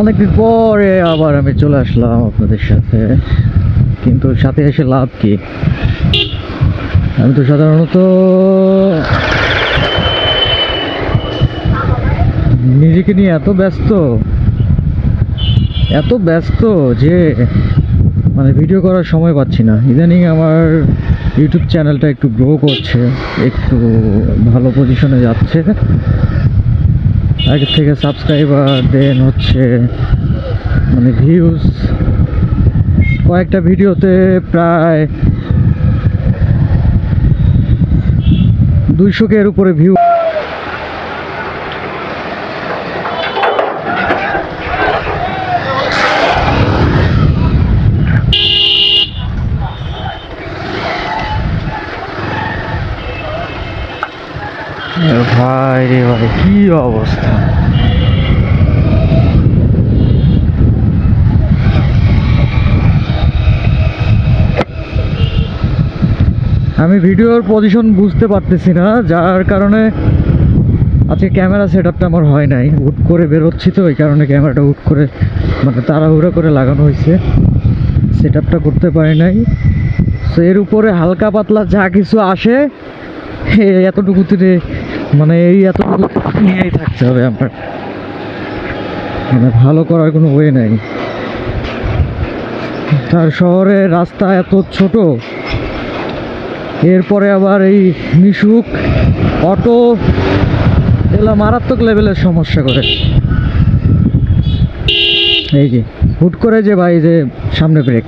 অনেকদিন পরে আবার আমি চলে আসলাম আপনাদের সাথে। কিন্তু সাথে এসে লাভ কি? আমি তো সাধারণত নিজেকে নিয়ে এত ব্যস্ত এত ব্যস্ত যে মানে ভিডিও করার সময় পাচ্ছি না। ইদানিং আমার ইউটিউব চ্যানেলটা একটু গ্রো করছে, একটু ভালো পজিশনে যাচ্ছে। আগের থেকে সাবস্ক্রাইবার দেন হচ্ছে মানে ভিউজ কয়েকটা ভিডিওতে প্রায় দুইশো কে উপরে ভিউ ভাই রে ভাই, কি অবস্থা? আমি ভিডিওর পজিশন বুঝতে পারতেছি না, যার কারণে আজকে ক্যামেরা সেট আপটা আমার হয় নাই। হুট করে বেরোচ্ছি তো ওই কারণে ক্যামেরাটা হুট করে মানে তাড়াহুড়ো করে লাগানো হয়েছে। সেট আপটা করতে পারি নাই। সো এর উপরে হালকা পাতলা যা কিছু আসে এই এতটুকুতে মানে এই এতটুকু নিয়েই থাকতে হবে আমার। মানে ভালো করার কোনো ওয়ে নাই। তার শহরের রাস্তা এত ছোট, এরপরে আবার এই মিশুক অটো এগুলো মারাত্মক লেভেলের সমস্যা করে। এই যে, হুট করে যে ভাই যে সামনে ব্রেক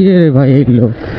কি রে ভাই এই জায়গায়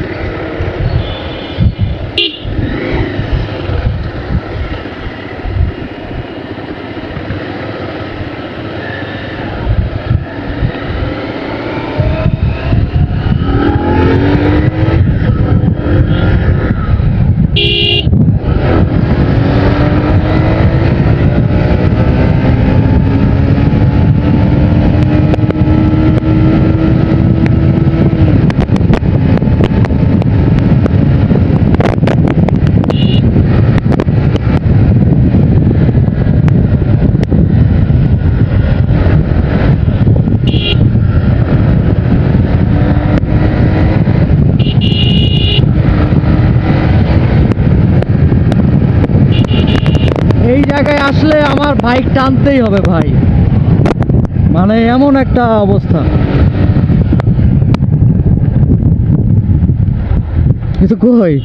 আসলে আমার বাইক টানতেই হবে ভাই। মানে এমন একটা অবস্থা। কিন্তু কই?